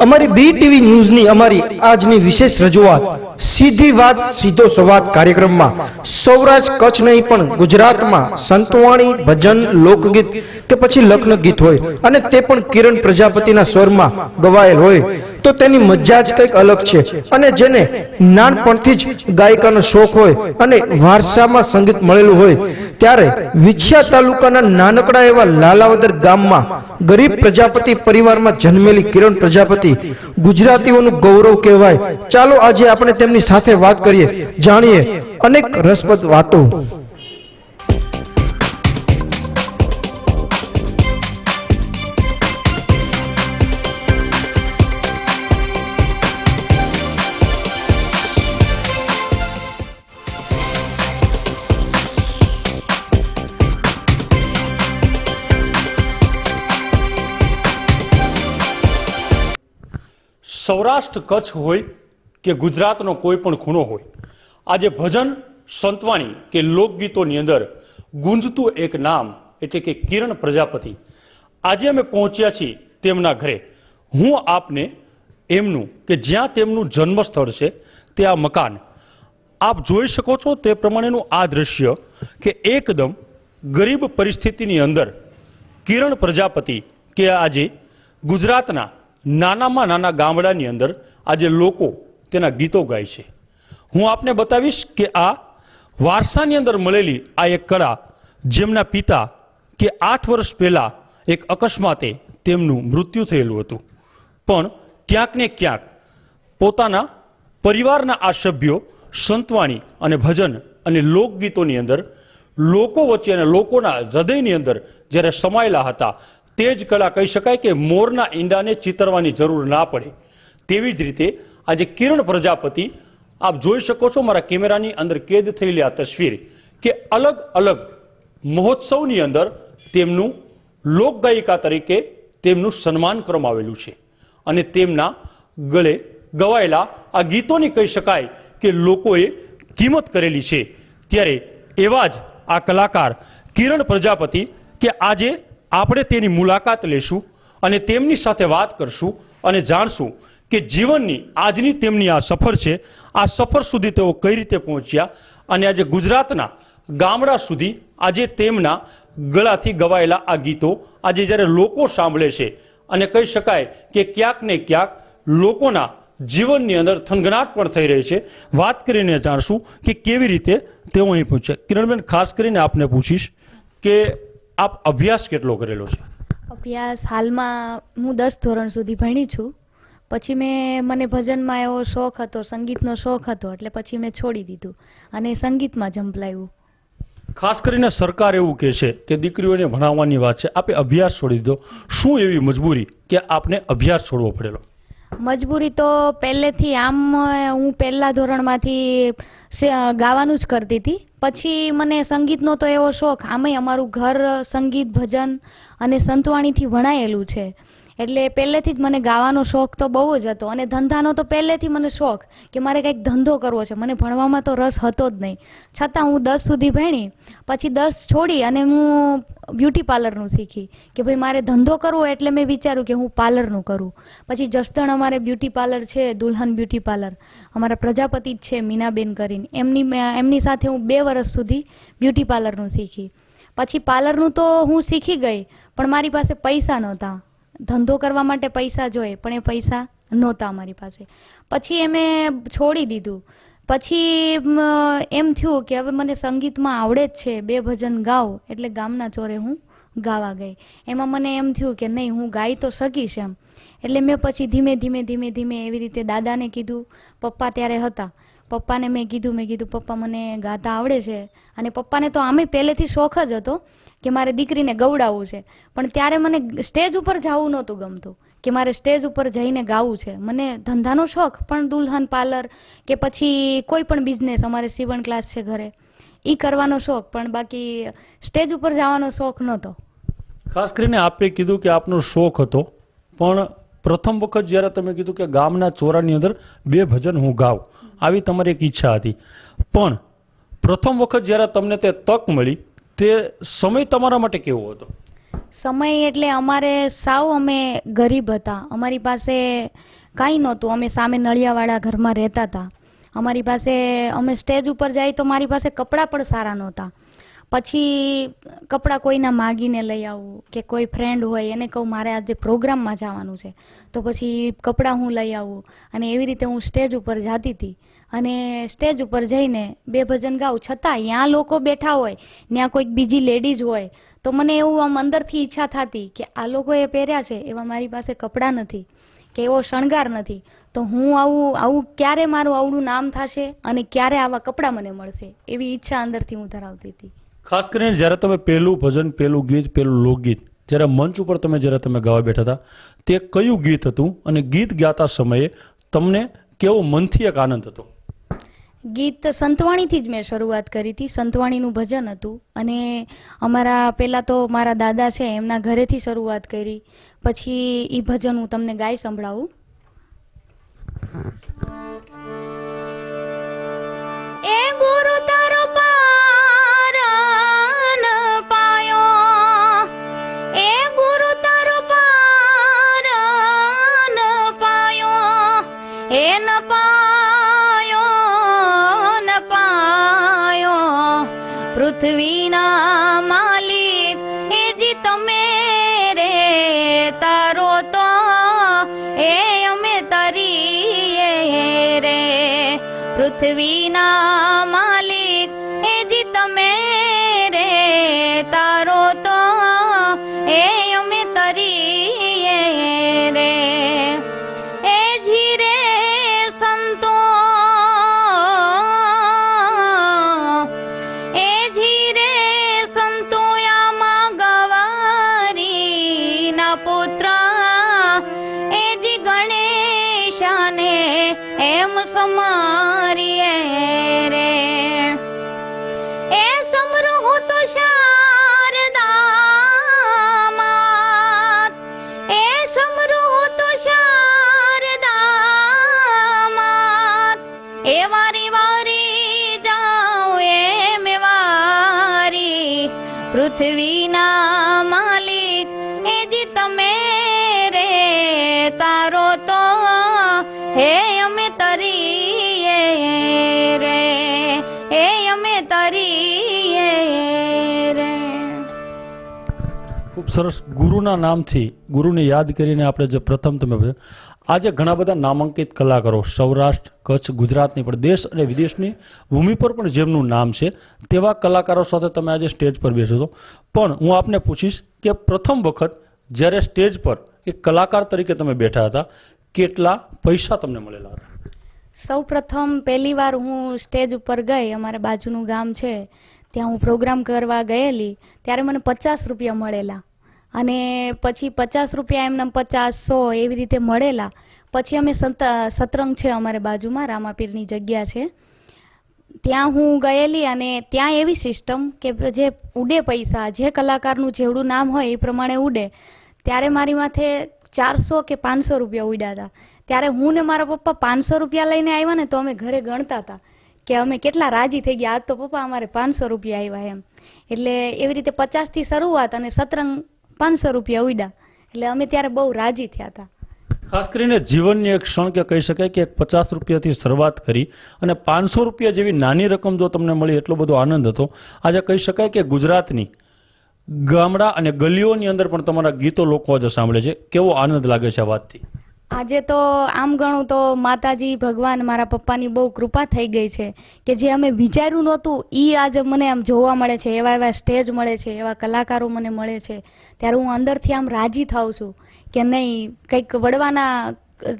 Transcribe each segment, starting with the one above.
અમારી બી ટીવી ન્યૂઝની અમારી આજની વિશેષ રજૂઆત, સીધી વાત, સીધો સંવાદ કાર્યક્રમમાં સૌરાષ્ટ્ર કચ્છ નહીં, પણ ગુજરાતમાં સંતવાણી ભજન લોકગીત કે પછી લગ્ન ગીત હોય અને તે પણ કિરણ પ્રજાપતિના સ્વરમાં ગવાયેલ હોય તો તેની મજા જ કંઈક અલગ છે. અને જેને નાનપણથી જ ગાયિકાનો શોખ હોય અને વારસામાં સંગીત મળેલું હોય, ત્યારે વિછિયા તાલુકાના નાનકડા એવા લાલાવદર ગામમાં ગરીબ પ્રજાપતિ પરિવારમાં જન્મેલી કિરણ પ્રજાપતિ ગુજરાતીઓનું ગૌરવ કહેવાય. ચાલો આજે આપણે તેમની સાથે વાત કરીએ, જાણીએ અનેક રસપ્રદ વાતો. સૌરાષ્ટ્ર કચ્છ હોય કે ગુજરાતનો કોઈ પણ ખૂણો હોય, આજે ભજન સંતવાણી કે લોકગીતોની અંદર ગુંજતું એક નામ એટલે કે કિરણ પ્રજાપતિ. આજે અમે પહોંચ્યા છીએ તેમના ઘરે. હું આપને એમનું કે જ્યાં તેમનું જન્મસ્થળ છે તે આ મકાન. આપ જોઈ શકો છો તે પ્રમાણેનું આ દ્રશ્ય કે એકદમ ગરીબ પરિસ્થિતિની અંદર કિરણ પ્રજાપતિ કે આજે ગુજરાતના નાનામાં નાના ગામડાની અંદર આજે લોકો તેના ગીતો ગાય છે. હું આપને બતાવીશ કે આ વારસાની અંદર મળેલી આ એક કળા જેમના પિતા કે આઠ વર્ષ પહેલાં એક અકસ્માતે તેમનું મૃત્યુ થયેલું હતું. પણ ક્યાંક ને ક્યાંક પોતાના પરિવારના આ સભ્યો સંતવાણી અને ભજન અને લોકગીતોની અંદર લોકો વચ્ચે અને લોકોના હૃદયની અંદર જ્યારે સમાયેલા હતા તે જ કળા કહી શકાય કે મોરના ઈંડાને ચિતરવાની જરૂર ના પડે. તેવી જ રીતે આજે કિરણ પ્રજાપતિ, આપ જોઈ શકો છો મારા કેમેરાની અંદર કેદ થયેલી આ તસવીર કે અલગ અલગ મહોત્સવની અંદર તેમનું લોકગાયિકા તરીકે તેમનું સન્માન કરવામાં આવેલું છે. અને તેમના ગળે ગવાયેલા આ ગીતોની કહી શકાય કે લોકોએ કિંમત કરેલી છે. ત્યારે એવા જ આ કલાકાર કિરણ પ્રજાપતિ કે આજે આપણે તેની મુલાકાત લેશું અને તેમની સાથે વાત કરશું અને જાણશું કે જીવનની આજની તેમની આ સફર છે, આ સફર સુધી તેઓ કઈ રીતે પહોંચ્યા અને આજે ગુજરાતના ગામડા સુધી આજે તેમના ગળાથી ગવાયેલા આ ગીતો આજે જ્યારે લોકો સાંભળે છે અને કહી શકાય કે ક્યાંક ને ક્યાંક લોકોના જીવનની અંદર થનગનાટ પણ થઈ રહી છે. વાત કરીને જાણશું કે કેવી રીતે તેઓ અહીં પહોંચ્યા. કિરણબેન, ખાસ કરીને આપને પૂછીશ કે આપ અભ્યાસ કેટલો કરેલો છે? અભ્યાસ હાલમાં હું દસ ધોરણ સુધી ભણી છું. પછી મેં મને ભજનમાં એવો શોખ હતો સંગીતનો શોખ હતો એટલે પછી મેં છોડી દીધું અને સંગીતમાં જંપલાવ્યું ખાસ કરીને સરકાર એવું કહે છે કે દીકરીઓને ભણાવવાની વાત છે આપે અભ્યાસ છોડી દીધો. શું એવી મજબૂરી કે આપને અભ્યાસ છોડવો પડેલો? મજબૂરી તો પહેલેથી આમ હું પહેલા ધોરણમાંથી ગાવાનું જ કરતી હતી. પછી મને સંગીતનો તો એવો શોખ. આમેય અમારું ઘર, સંગીત, ભજન અને સંતવાણીથી વણાયેલું છે. એટલે પહેલેથી જ મને ગાવાનો શોખ તો બહુ જ હતો અને ધંધાનો તો પહેલેથી મને શોખ કે મારે કંઈક ધંધો કરવો છે. મને ભણવામાં તો રસ હતો જ નહીં. છતાં હું દસ સુધી ભણી, પછી દસ છોડી અને હું બ્યુટી પાર્લરનું શીખી કે ભાઈ મારે ધંધો કરવો એટલે મેં વિચાર્યું કે હું પાર્લરનું કરું. પછી જસદણ અમારે બ્યુટી પાર્લર છે, દુલ્હન બ્યુટી પાર્લર. અમારા પ્રજાપતિ જ છે મીનાબેન કરીને. એમની એમની સાથે હું બે વર્ષ સુધી બ્યુટી પાર્લરનું શીખી. પછી પાર્લરનું તો હું શીખી ગઈ, પણ મારી પાસે પૈસા નહોતા. ધંધો કરવા માટે પૈસા જોઈએ, પણ એ પૈસા નહોતા અમારી પાસે. પછી એ મેં છોડી દીધું. પછી એમ થયું કે હવે મને સંગીતમાં આવડે જ છે, બે ભજન ગાઉં એટલે ગામના ચોરે હું ગાવા ગઈ. એમાં મને એમ થયું કે નહીં, હું ગાઈ તો શકીશ એમ. એટલે મેં પછી ધીમે ધીમે ધીમે ધીમે એવી રીતે દાદાને કીધું, પપ્પા ત્યારે હતા. પપ્પાને મેં કીધું મેં કીધું, પપ્પા મને ગાતા આવડે છે. અને પપ્પાને તો આમે પહેલેથી શોખ જ હતો કે મારે દીકરીને ગવડાવવું છે. પણ ત્યારે મને સ્ટેજ ઉપર જવું નહોતું ગમતું. કે મારે સ્ટેજ ઉપર જઈને ગાવું છે. મને ધંધાનો શોખ, પણ દુલ્હન પાર્લર કે પછી કોઈ પણ બિઝનેસ અમારે સીવણ ક્લાસ છે ઘરે એ કરવાનો શોખ, પણ બાકી સ્ટેજ ઉપર જવાનો શોખ નહોતો. ખાસ કરીને આપે કીધું કે આપનો શોખ હતો, પણ પ્રથમ વખત જ્યારે તમે કીધું કે ગામના ચોરાની અંદર બે ભજન હું ગાઉં, આવી તમારી એક ઈચ્છા હતી. પણ પ્રથમ વખત જ્યારે તમને તે તક મળી તે સમય તમારા માટે કેવો હતો? સમય એટલે અમારે સાવ અમે ગરીબ હતા. અમારી પાસે કાંઈ નહોતું. અમે સામે નળિયાવાળા ઘરમાં રહેતા હતા. અમારી પાસે, અમે સ્ટેજ ઉપર જાય તો મારી પાસે કપડાં પણ સારા નહોતા. પછી કપડાં કોઈના માગીને લઈ આવું કે કોઈ ફ્રેન્ડ હોય, એને કહું મારે આજે પ્રોગ્રામમાં જવાનું છે. તો પછી કપડાં હું લઈ આવું અને એવી રીતે હું સ્ટેજ ઉપર જતી હતી. અને સ્ટેજ ઉપર જઈને બે ભજન ગાઉં, છતાં ત્યાં લોકો બેઠા હોય ત્યાં કોઈક બીજી લેડીઝ હોય, તો મને એવું આમ અંદરથી ઈચ્છા થતી કે આ લોકોએ પહેર્યા છે, એવા મારી પાસે કપડાં નથી, કે એવો શણગાર નથી. તો હું આવું આવું ક્યારે મારું આવડું નામ થશે અને ક્યારે આવા કપડાં મને મળશે, એવી ઈચ્છા અંદરથી હું ધરાવતી હતી. ખાસ કરીને જ્યારે તમે પહેલું ભજન પહેલું ગીત પહેલું લોકગીત જ્યારે મંચ ઉપર તમે જ્યારે તમે ગાવા બેઠા હતા તે કયું ગીત હતું અને ગીત ગાતા સમયે તમને કેવો મનથી એક આનંદ હતો? ગીત સંતવાણીથી જ મેં શરૂઆત કરી હતી. સંતવાણીનું ભજન હતું અને અમારા પહેલાં તો મારા દાદા છે એમના ઘરેથી શરૂઆત કરી. પછી એ ભજન હું તમને ગાઈ સંભળાવું. પૃથ્વીના માલિક એ જી તમે રે તારો તો એ અમે તરીએ રે પૃથ્વીના તારો તો હે અમે તરીએ રે, હે અમે તરીએ રે. ખૂબ સરસ ગુરુના નામથી ગુરુને યાદ કરીને આપણે જે પ્રથમ તમે આજે ઘણા બધા નામાંકિત કલાકારો, સૌરાષ્ટ્ર, કચ્છ, ગુજરાતની, પણ દેશ અને વિદેશની ભૂમિ પર પણ જેમનું નામ છે, તેવા કલાકારો સાથે તમે આજે સ્ટેજ પર બેસો છો. પણ હું આપને પૂછીશ કે પ્રથમ વખત જ્યારે સ્ટેજ પર એક કલાકાર તરીકે તમે બેઠા હતા, કેટલા પૈસા તમને મળેલા હતા? સૌ પ્રથમ પહેલી વાર હું સ્ટેજ ઉપર ગઈ, અમારા બાજુનું ગામ છે, ત્યાં હું પ્રોગ્રામ કરવા ગયેલી, ત્યારે મને પચાસ રૂપિયા મળેલા. અને પછી પચાસ રૂપિયા એમને પચાસ સો એવી રીતે મળેલા. પછી અમે સંત, સતરંગ છે અમારે બાજુમાં, રામાપીરની જગ્યા છે. ત્યાં હું ગયેલી અને ત્યાં એવી સિસ્ટમ કે જે ઉડે પૈસા, જે કલાકારનું જેવડું નામ હોય એ પ્રમાણે ઉડે. ત્યારે મારી માથે ચારસો કે પાંચસો રૂપિયા ઉડ્યા હતા. ત્યારે હું ને મારા પપ્પા પાંચસો રૂપિયા લઈને આવ્યા ને તો અમે ઘરે ગણતા હતા કે અમે કેટલા રાજી થઈ ગયા. આજ તો પપ્પા અમારે પાંચસો રૂપિયા આવ્યા એમ. એટલે એવી રીતે પચાસથી શરૂઆત અને સતરંગ પાંચસો રૂપિયા ઉડ્યા. એટલે અમે ત્યારે બહુ રાજી થયા હતા. ખાસ કરીને જીવનની એક ક્ષણ કે કહી શકાય કે પચાસ રૂપિયાથી શરૂઆત કરી અને પાંચસો રૂપિયા જેવી નાની રકમ જો તમને મળી એટલો બધો આનંદ હતો. આજે કહી શકાય કે ગુજરાતની ગામડા અને ગલીઓની અંદર પણ તમારા ગીતો લોકો આજે સાંભળે છે. કેવો આનંદ લાગે છે આ વાતથી? આજે તો આમ ગણું તો માતાજી, ભગવાન મારા પપ્પાની બહુ કૃપા થઈ ગઈ છે કે જે અમે વિચાર્યું નહોતું એ આજે મને આમ જોવા મળે છે, એવા એવા સ્ટેજ મળે છે, એવા કલાકારો મને મળે છે. ત્યારે હું અંદરથી આમ રાજી થાઉં છું કે નહીં, કંઈક વડવાના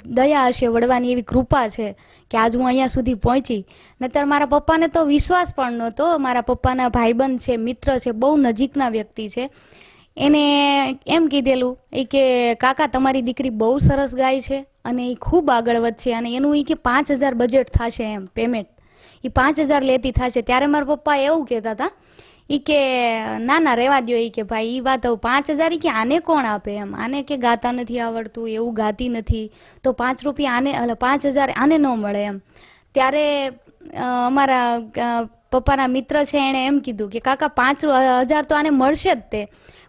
દયા હશે વડવાની એવી કૃપા છે કે આજ હું અહીંયા સુધી પહોંચી. નતર મારા પપ્પાને તો વિશ્વાસ પણ નહોતો. મારા પપ્પાના ભાઈબંધ છે, મિત્ર છે, બહુ નજીકના વ્યક્તિ છે. એને એમ કીધેલું એ કે, કાકા, તમારી દીકરી બહુ સરસ ગાય છે અને એ ખૂબ આગળ વધશે અને એનું એ કે પાંચ હજાર બજેટ થશે એમ પેમેન્ટ એ પાંચ હજાર લેતી થશે. ત્યારે મારા પપ્પા એવું કહેતા હતા એ કે ના ના રહેવા દો એ કે ભાઈ એ વાત હવે પાંચ હજાર ઈ કે આને કોણ આપે એમ? આને કે ગાતા નથી આવડતું, એવું ગાતી નથી. તો પાંચ રૂપિયા આને એટલે પાંચ હજાર આને ન મળે એમ. ત્યારે અમારા પપ્પાના મિત્ર છે એણે એમ કીધું કે, કાકા, પાંચ હજાર તો આને મળશે જ તે.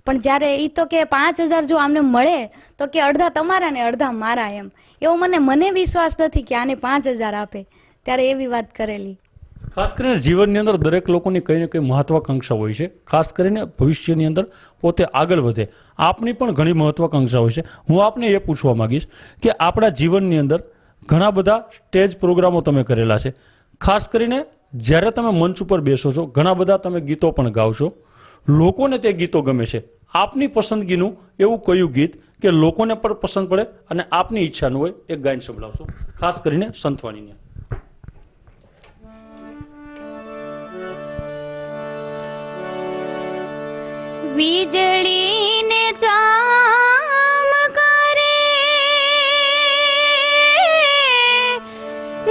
પણ જ્યારે એ તો કે પાંચ હજાર જો આમને મળે, તો કે અડધા તમારા ને અડધા મારા એમ. એવો મને મને વિશ્વાસ નથી કે આને પાંચ હજાર આપે. ત્યારે એવી વાત કરેલી. ખાસ કરીને જીવનની અંદર દરેક લોકોની કંઈ ને કંઈ મહત્વાકાંક્ષા હોય છે. ખાસ કરીને ભવિષ્યની અંદર પોતે આગળ વધે. આપની પણ ઘણી મહત્વાકાંક્ષા હોય છે. હું આપને એ પૂછવા માંગીશ કે આપણા જીવનની અંદર ઘણા બધા સ્ટેજ પ્રોગ્રામો તમે કરેલા છે. ખાસ કરીને જ્યારે તમે મંચ ઉપર બેસો છો, ઘણા બધા તમે ગીતો પણ ગાઓ છો. લોકોને તે ગીતો ગમે છે. આપની પસંદગીનું એવું કયું ગીત કે લોકોને પણ પસંદ પડે અને આપની ઈચ્છાનું હોય એ ગાયન સંભળાવશો. ખાસ કરીને સંતવાણીને. વીજળીને ચમકારે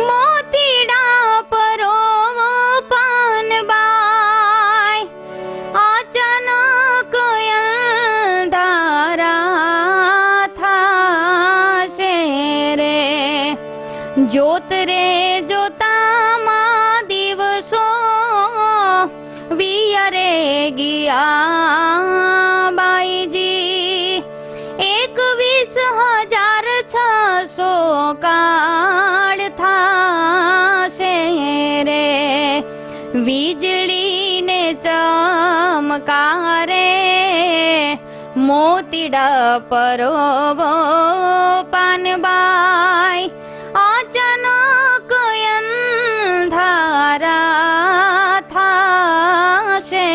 મોતીડા પરોવો પાનબાઈ અચાનક અંધારા થાશે રે. જોત રે એકવીસ હજાર છસો કાળ થાશે રે. વીજળીને ચમકારે, મોતીડા પરોવો પાનબાઈ, અચાનક અંધારા થાશે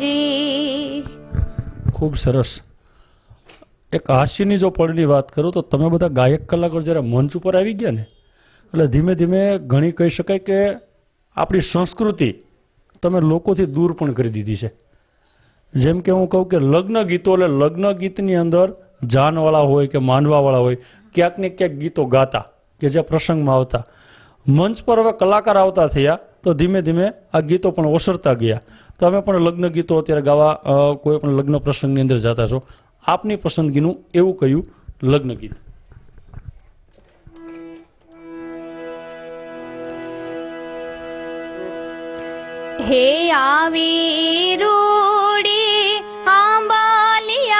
જી. ખૂબ સરસ. એક હાસ્યની જો પળની વાત કરું તો તમે બધા ગાયક કલાકારો જ્યારે મંચ ઉપર આવી ગયા ને, એટલે ધીમે ધીમે ઘણી કહી શકાય કે આપણી સંસ્કૃતિ તમે લોકોથી દૂર પણ કરી દીધી છે. જેમ કે હું કહું કે લગ્ન ગીતો એટલે લગ્ન ગીતની અંદર જાનવાળા હોય કે માનવાવાળા હોય, ક્યાંક ને ક્યાંક ગીતો ગાતા કે જે પ્રસંગમાં આવતા. મંચ પર હવે કલાકાર આવતા થયા તો ધીમે ધીમે આ ગીતો પણ ઓસરતા ગયા. તમે પણ લગ્ન ગીતો અત્યારે ગાવા કોઈ પણ લગ્ન પ્રસંગની અંદર જતા છો. આપની પસંદગીનું એવું કહ્યું લગ્ન ગીત? હે આવી રૂડી આંબાલિયાની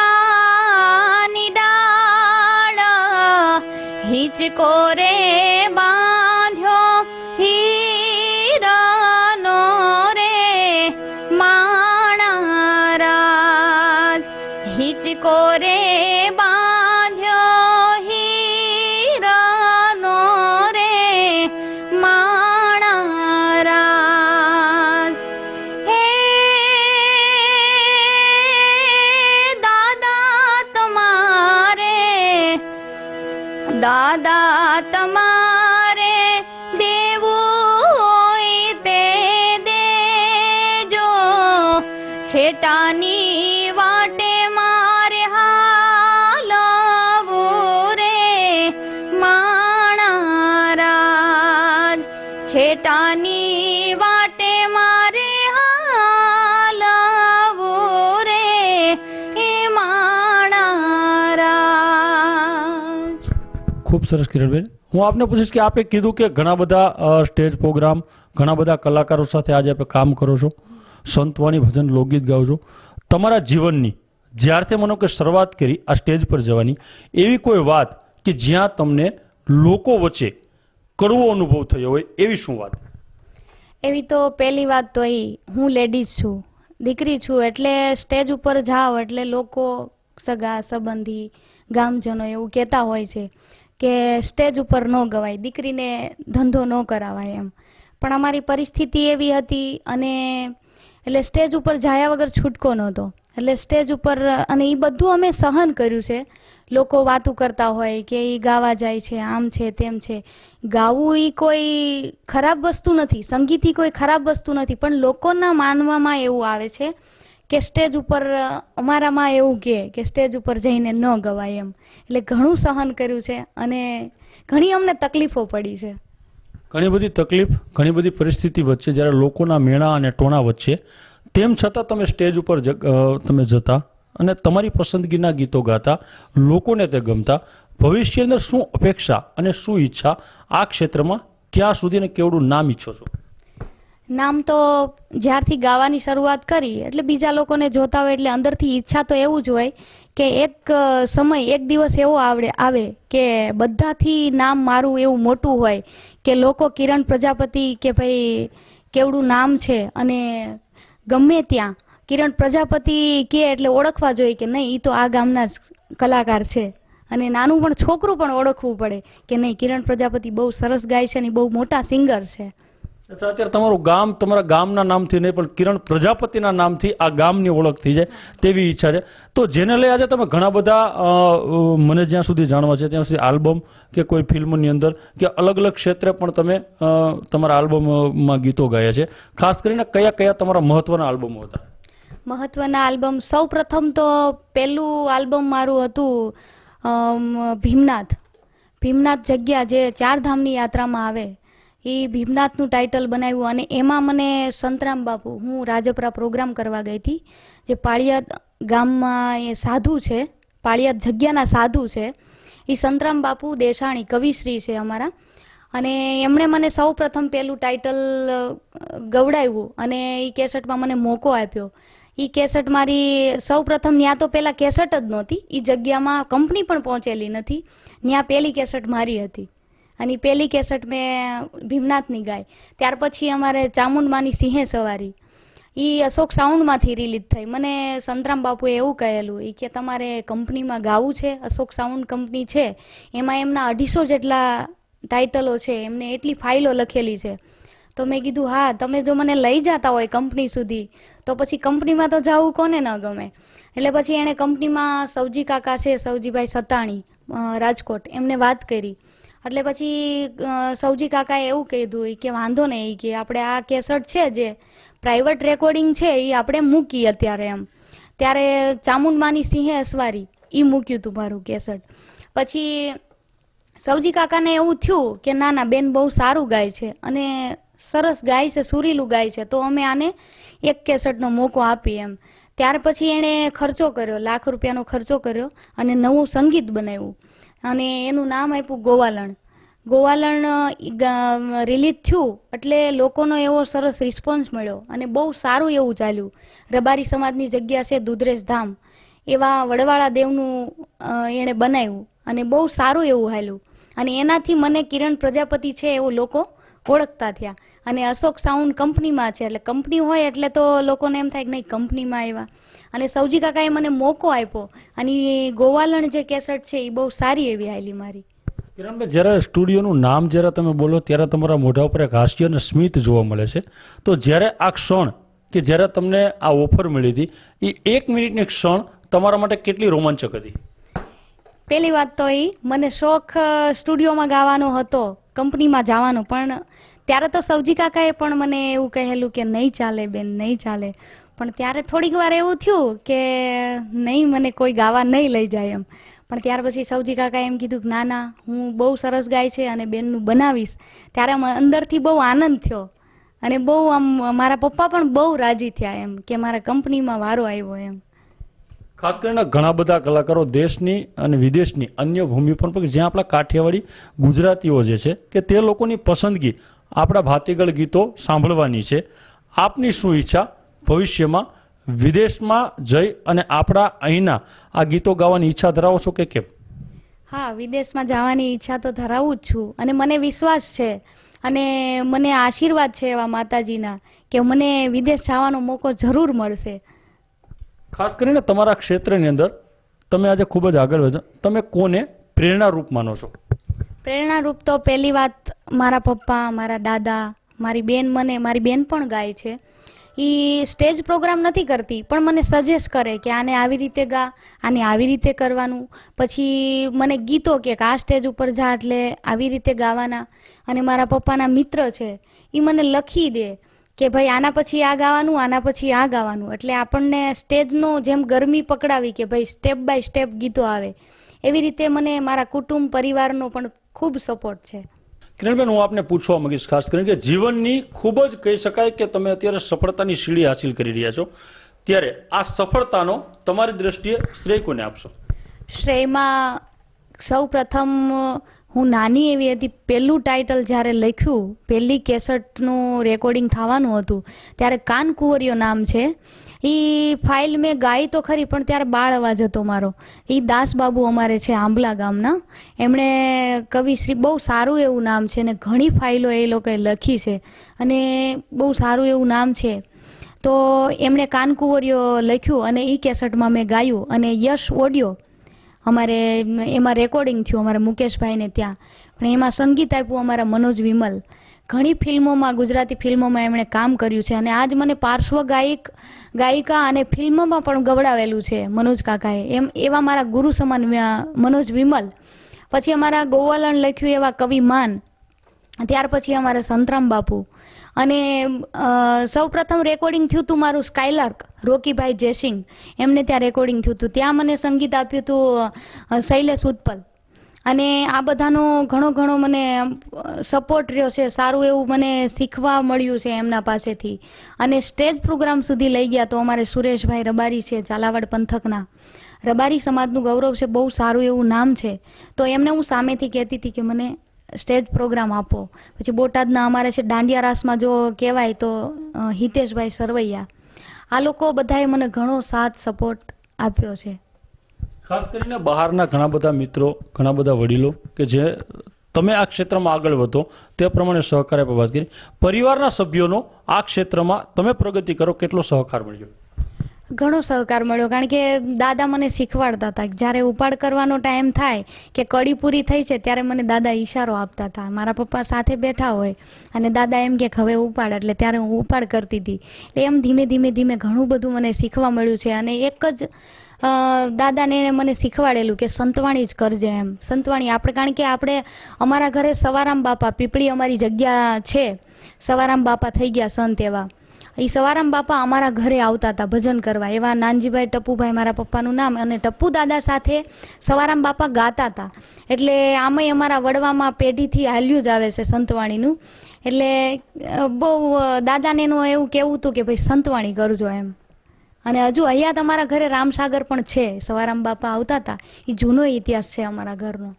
નિદાળ હિચકો રે ખૂબ સરસ કિરણબેન. હું આપને પૂછીશ કે આપે કીધું કે ઘણા બધા સ્ટેજ પ્રોગ્રામ, ઘણા બધા કલાકારો સાથે આજે આપણે કામ કરો છો. સંતવાણી ભજન લોકગીત ગાઓ છો. તમારા જીવનની, જ્યારથી મનો કે શરૂઆત કરી, આ સ્ટેજ પર જવાની, એવી કોઈ વાત કે જ્યાં તમને લોકો વચ્ચે કડવો અનુભવ થયો હોય, એવી શું વાત? એવી તો પહેલી વાત તો એ, હું લેડીઝ છું. દીકરી છું, એટલે સ્ટેજ ઉપર જાઓ, એટલે લોકો સગા, સંબંધી, ગામજનો એવું કહેતા હોય છે. કે સ્ટેજ ઉપર ન ગવાય, દીકરીને ધંધો ન કરાવાય એમ. પણ અમારી પરિસ્થિતિ એવી હતી અને એટલે સ્ટેજ ઉપર જાયા વગર છૂટકો નહોતો. એટલે સ્ટેજ ઉપર, અને એ બધું અમે સહન કર્યું છે. લોકો વાતું કરતા હોય કે એ ગાવા જાય છે, આમ છે, તેમ છે. ગાવું એ કોઈ ખરાબ વસ્તુ નથી, સંગીત એ કોઈ ખરાબ વસ્તુ નથી, પણ લોકોના માનવામાં એવું આવે છે કે સ્ટેજ ઉપર અમારામાં એવું કહે કે સ્ટેજ ઉપર જઈને ન ગવાય એમ. એટલે ઘણું સહન કર્યું છે અને ઘણી અમને તકલીફો પડી છે. ઘણી બધી તકલીફ, ઘણી બધી પરિસ્થિતિ વચ્ચે, જ્યારે લોકોના મેળા અને ટોણા વચ્ચે, તેમ છતાં તમે સ્ટેજ ઉપર તમે જતા અને તમારી પસંદગીના ગીતો ગાતા, લોકોને તે ગમતા. ભવિષ્યની અંદર શું અપેક્ષા અને શું ઈચ્છા આ ક્ષેત્રમાં ક્યાં સુધી અને કેવડું નામ ઈચ્છો છો? નામ તો જ્યારથી ગાવાની શરૂઆત કરી, એટલે બીજા લોકોને જોતા હોય, એટલે અંદરથી ઈચ્છા તો એવું જ હોય કે એક સમય, એક દિવસ એવો આવડે, આવે કે બધાથી નામ મારું એવું મોટું હોય કે લોકો કિરણ પ્રજાપતિ કે ભાઈ કેવડું નામ છે અને ગમે ત્યાં કિરણ પ્રજાપતિ કે એટલે ઓળખવા જોઈએ કે નહીં એ તો આ ગામના જ કલાકાર છે. અને નાનું પણ છોકરું પણ ઓળખવું પડે કે નહીં, કિરણ પ્રજાપતિ બહુ સરસ ગાય છે અને બહુ મોટા સિંગર છે. અત્યારે તમારું ગામ તમારા ગામના નામથી નહીં, પણ કિરણ પ્રજાપતિના નામથી આ ગામની ઓળખ થઈ જાય તેવી ઈચ્છા છે. તો જેને લઈ આજે તમે ઘણા બધા મને જ્યાં સુધી જાણવા છે, ત્યાં સુધી આલ્બમ કે કોઈ ફિલ્મની અંદર કે અલગ અલગ ક્ષેત્રે પણ તમે તમારા આલ્બમમાં ગીતો ગાયા છે. ખાસ કરીને કયા કયા તમારા મહત્વના આલ્બમો હતા? મહત્વના આલ્બમ, સૌ પ્રથમ તો પહેલું આલ્બમ મારું હતું ભીમનાથ. ભીમનાથ જગ્યા જે ચારધામની યાત્રામાં આવે એ ભીમનાથનું ટાઇટલ બનાવ્યું અને એમાં મને સંતરામ બાપુ, હું રાજપરા પ્રોગ્રામ કરવા ગઈ હતી, જે પાળિયાદ ગામમાં એ સાધુ છે, પાળિયાદ જગ્યાના સાધુ છે, એ સંતરામ બાપુ દેશાણી કવિશ્રી છે અમારા. અને એમણે મને સૌ પ્રથમ પહેલું ટાઇટલ ગવડાવ્યું અને એ કેસેટમાં મને મોકો આપ્યો. એ કેસેટ મારી સૌ પ્રથમ ત્યાં તો પહેલાં કેસેટ જ નહોતી એ જગ્યામાં કંપની પણ પહોંચેલી નથી ત્યાં પહેલી કેસેટ મારી હતી. અને પહેલી કેસેટ મેં ભીમનાથની ગાય ત્યાર પછી અમારે ચામુંડમાની સિંહે સવારી. એ અશોક સાઉન્ડમાંથી રિલીઝ થઈ. મને સંતરામ બાપુએ એવું કહેલું એ કે તમારે કંપનીમાં ગાવું છે, અશોક સાઉન્ડ કંપની છે, એમાં એમના અઢીસો જેટલા ટાઇટલો છે, એમને એટલી ફાઇલો લખેલી છે. તો મેં કીધું, હા, તમે જો મને લઈ જતા હોય કંપની સુધી, તો પછી કંપનીમાં તો જવું કોને ન ગમે? એટલે પછી એણે કંપનીમાં સૌજી કાકા છે સૌજીભાઈ સતાણી રાજકોટ, એમને વાત કરી. એટલે પછી સૌજી કાકાએ એવું કીધું કે વાંધો નહીં કે આપણે આ કેસેટ છે જે પ્રાઇવેટ રેકોર્ડિંગ છે એ આપણે મૂકી અત્યારે એમ. ત્યારે ચામુંડમાની સિંહે અસવારી એ મૂક્યું હતું મારું કેસેટ. પછી સૌજી કાકાને એવું થયું કે ના ના, બેન બહુ સારું ગાય છે અને સરસ ગાય છે, સુરીલું ગાય છે, તો અમે આને એક કેસેટનો મોકો આપી એમ. ત્યાર પછી એણે ખર્ચો કર્યો, લાખ રૂપિયાનો ખર્ચો કર્યો અને નવું સંગીત બનાવ્યું. અને એનું નામ આપ્યું ગોવાલણ. ગોવાલણ રિલીઝ થયું એટલે લોકોનો એવો સરસ રિસ્પોન્સ મળ્યો અને બહુ સારું એવું ચાલ્યું. રબારી સમાજની જગ્યા છે દુધરેશ ધામ. એવા વડવાળા દેવનું એણે બનાવ્યું અને બહુ સારું એવું હાલ્યું. અને એનાથી મને કિરણ પ્રજાપતિ છે એવો લોકો ઓળખતા થયા. અને અશોક સાઉન્ડ કંપનીમાં છે એટલે કંપની હોય એટલે તો લોકોને એમ થાય કે નહીં, કંપનીમાં આવ્યા. અને સૌજી કાકાએ મને મોકો આપ્યો. અને ગોવાલણ જે કેસેટ છે એ બહુ સારી એવી આવેલી મારી. કિરણભાઈ જ્યારે સ્ટુડિયોનું નામ જ્યારે તમે બોલો ત્યારે તમારા મોઢા ઉપર એક હાસ્ય અને સ્મિત જોવા મળે છે. તો જ્યારે આ ક્ષણ કે જ્યારે તમને આ ઓફર મળી હતી એ એક મિનિટની ક્ષણ તમારા માટે કેટલી રોમાંચક હતી? પહેલી વાત તો એ મને શોખ સ્ટુડિયોમાં ગાવાનો હતો કંપનીમાં જવાનો પણ ત્યારે તો સૌજી કાકાએ પણ મને એવું કહેલું કે નહીં ચાલે બેન નહીં ચાલે. પણ ત્યારે થોડીક વાર એવું થયું કે નહીં, મને કોઈ ગાવા નહીં લઈ જાય એમ. પણ ત્યાર પછી સૌજી કાકા એમ કીધું ના ના, હું બહુ સરસ ગાય છે અને બેનનું બનાવીશ. ત્યારે અંદરથી બહુ આનંદ થયો. અને બહુ આમ, મારા પપ્પા પણ બહુ રાજી થયા એમ, કે મારા કંપનીમાં વારો આવ્યો એમ. ખાસ કરીને ઘણા બધા કલાકારો દેશની અને વિદેશની અન્ય ભૂમિ પર, પણ જ્યાં આપણા કાઠિયાવાડી ગુજરાતીઓ જે છે, કે તે લોકોની પસંદગી આપણા ભાતીગળ ગીતો સાંભળવાની છે. આપની શું ઈચ્છા? ભવિષ્યમાં વિદેશમાં જઈ અને આપણા અહીંના આ ગીતો ગાવાની ઈચ્છા ધરાવો છો કે કેમ? હા વિદેશમાં જવાની ઈચ્છા તો ધરાવું જ છું. અને મને વિશ્વાસ છે. અને મને આશીર્વાદ છે એવા માતાજીના કે મને વિદેશ જવાનો મોકો જરૂર મળશે. ખાસ કરીને તમારા ક્ષેત્રની અંદર તમે આજે ખૂબ જ આગળ વધો તમે કોને પ્રેરણારૂપ માનો છો? પ્રેરણારૂપ તો પહેલી વાત મારા પપ્પા મારા દાદા મારી બેન મને મારી બેન પણ ગાય છે. એ સ્ટેજ પ્રોગ્રામ નથી કરતી, પણ મને સજેસ્ટ કરે કે આને આવી રીતે ગા, આને આવી રીતે કરવાનું. પછી મને ગીતો કે આ સ્ટેજ ઉપર જા એટલે આવી રીતે ગાવાના. અને મારા પપ્પાના મિત્ર છે એ મને લખી દે કે ભાઈ આના પછી આ ગાવાનું, આના પછી આ ગાવાનું. એટલે આપણને સ્ટેજનો જેમ ગરમી પકડાવી કે ભાઈ સ્ટેપ બાય સ્ટેપ ગીતો આવે. એવી રીતે મને મારા કુટુંબ પરિવારનો પણ ખૂબ સપોર્ટ છે. કિરણબેન, હું આપને પૂછવા માંગીશ ખાસ કરીને કે જીવનની ખૂબ જ કહી શકાય કે તમે અત્યારે સફળતાની સીડી હાસિલ કરી રહ્યા છો. ત્યારે આ સફળતાનો તમારી દ્રષ્ટિએ શ્રેય કોને આપશો? શ્રેયમાં સૌ પ્રથમ હું નાની એવી હતી. પહેલું ટાઇટલ જ્યારે લખ્યું, પહેલી કેસેટનું રેકોર્ડિંગ થવાનું હતું, ત્યારે કાનકુંવરીઓ નામ છે. એ ફાઇલ મેં ગાઈ તો ખરી, પણ ત્યારે બાળ અવાજ હતો મારો. એ દાસબાબુ અમારે છે આંબલા ગામના. એમણે કવિશ્રી બહુ સારું એવું નામ છે અને ઘણી ફાઇલો એ લોકોએ લખી છે. અને બહુ સારું એવું નામ છે. તો એમણે કાનકુંવરિયો લખ્યું અને એ કેસેટમાં મેં ગાયું અને યશ ઓડિયો. અમારે એમાં રેકોર્ડિંગ થયું અમારા મુકેશભાઈને ત્યાં. પણ એમાં સંગીત આપ્યું અમારા મનોજ વિમલ. ઘણી ફિલ્મોમાં, ગુજરાતી ફિલ્મોમાં એમણે કામ કર્યું છે અને આજ મને પાર્શ્વ ગાયક, ગાયિકા અને ફિલ્મોમાં પણ ગવડાવેલું છે મનોજ કાકાએ. એમ, એવા મારા ગુરુ સમાન મનોજ વિમલ. પછી અમારા ગોવાલણ લખ્યું એવા કવિ માન. ત્યાર પછી અમારા સંતરામ બાપુ. અને સૌ પ્રથમ રેકોર્ડિંગ થયું હતું મારું સ્કાયલાર્ક રોકીભાઈ જયસિંહ. એમને ત્યાં રેકોર્ડિંગ થયું હતું ત્યાં મને સંગીત આપ્યું હતું શૈલેષ ઉત્પલ. અને આ બધાનો ઘણો ઘણો મને સપોર્ટ રહ્યો છે, સારું એવું મને શીખવા મળ્યું છે એમના પાસેથી. અને સ્ટેજ પ્રોગ્રામ સુધી લઈ ગયા તો અમારે સુરેશભાઈ રબારી છે, ઝાલાવાડ પંથકના. રબારી સમાજનું ગૌરવ છે, બહુ સારું એવું નામ છે. તો એમને હું સામેથી કહેતી હતી કે મને સ્ટેજ પ્રોગ્રામ આપો. પછી બોટાદના અમારે છે, દાંડિયા રાસમાં જો કહેવાય તો હિતેશભાઈ સરવૈયા. આ લોકો બધાએ મને ઘણો સાથ સપોર્ટ આપ્યો છે. ખાસ કરીને બહારના ઘણા બધા મિત્રો, ઘણા બધા વડીલો કે જે તમે આ ક્ષેત્રમાં આગળ વધો, તે પ્રમાણે સહકાર આપવા વાત કરી. પરિવારના સભ્યોનો આ ક્ષેત્રમાં તમે પ્રગતિ કરો, કેટલો સહકાર મળ્યો? ઘણો સહકાર મળ્યો, કારણ કે દાદા મને શીખવાડતા હતા જ્યારે ઉપાડ કરવાનો ટાઈમ થાય કે કડી પૂરી થઈ છે, ત્યારે મને દાદા ઈશારો આપતા હતા. મારા પપ્પા સાથે બેઠા હોય અને દાદા એમ કે હવે ઉપાડ, એટલે ત્યારે હું ઉપાડ કરતી હતી. એટલે એમ ધીમે ધીમે ધીમે ઘણું બધું મને શીખવા મળ્યું છે અને એક જ દાદાને એણે મને શીખવાડેલું કે સંતવાણી જ કરજે એમ. સંતવાણી, આપણે કારણ કે આપણે અમારા ઘરે સવારામ બાપા, પીપળી અમારી જગ્યા છે. સવારામ બાપા થઈ ગયા સંત એવા. એ સવારામ બાપા અમારા ઘરે આવતા હતા ભજન કરવા. એવા નાનજીભાઈ ટપુભાઈ મારા પપ્પાનું નામ અને ટપુ દાદા સાથે સવારામ બાપા ગાતા હતા. એટલે આમાંય અમારા વડવામાં પેઢીથી હાલ્યું જ આવે છે સંતવાણીનું. એટલે બહુ દાદાને એનું એવું કહેવું હતું કે ભાઈ સંતવાણી કરજો એમ. અને હજુ અહીંયા તમારા ઘરે રામસાગર પણ છે. સવારામ બાપા આવતા હતા. એ જૂનો ઇતિહાસ છે અમારા ઘરનો.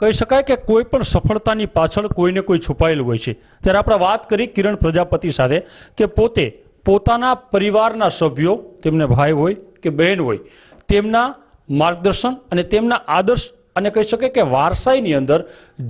કહી શકાય કે કોઈ પણ સફળતાની પાછળ કોઈને કોઈ છુપાયેલું હોય છે. ત્યારે આપણે વાત કરી કિરણ પ્રજાપતિ સાથે કે પોતે પોતાના પરિવારના સભ્યો, તેમને ભાઈ હોય કે બહેન હોય, તેમના માર્ગદર્શન અને તેમના આદર્શ અને કહી શકાય કે વારસાઈની અંદર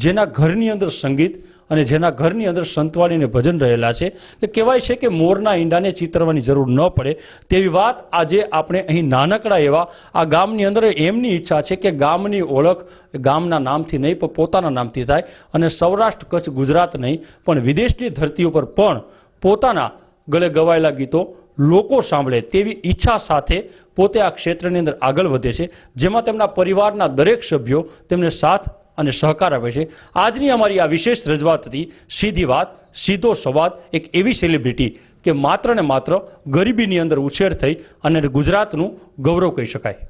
જેના ઘરની અંદર સંગીત અને જેના ઘરની અંદર સંતવાણી અને ભજન રહેલા છે કે કહેવાય છે કે મોરના ઈંડાને ચિતરવાની જરૂર ન પડે. તેવી વાત આજે આપણે અહીં નાનકડા એવા, આ ગામની અંદર એમની ઈચ્છા છે કે ગામની ઓળખ ગામના નામથી નહીં, પણ પોતાના નામથી થાય. અને સૌરાષ્ટ્ર કચ્છ ગુજરાત નહીં, પણ વિદેશની ધરતી ઉપર પણ પોતાના ગળે ગવાયેલા ગીતો લોકો સાંભળે તેવી ઈચ્છા સાથે પોતે આ ક્ષેત્રની અંદર આગળ વધે છે, જેમાં તેમના પરિવારના દરેક સભ્યો તેમને સાથ અને સહકાર આપે છે. આજની અમારી આ વિશેષ રજૂઆત હતી સીધી વાત, સીધો સંવાદ, એક એવી સેલિબ્રિટી કે માત્ર ને માત્ર ગરીબીની અંદર ઉછેર થઈ અને ગુજરાતનું ગૌરવ કહી શકાય.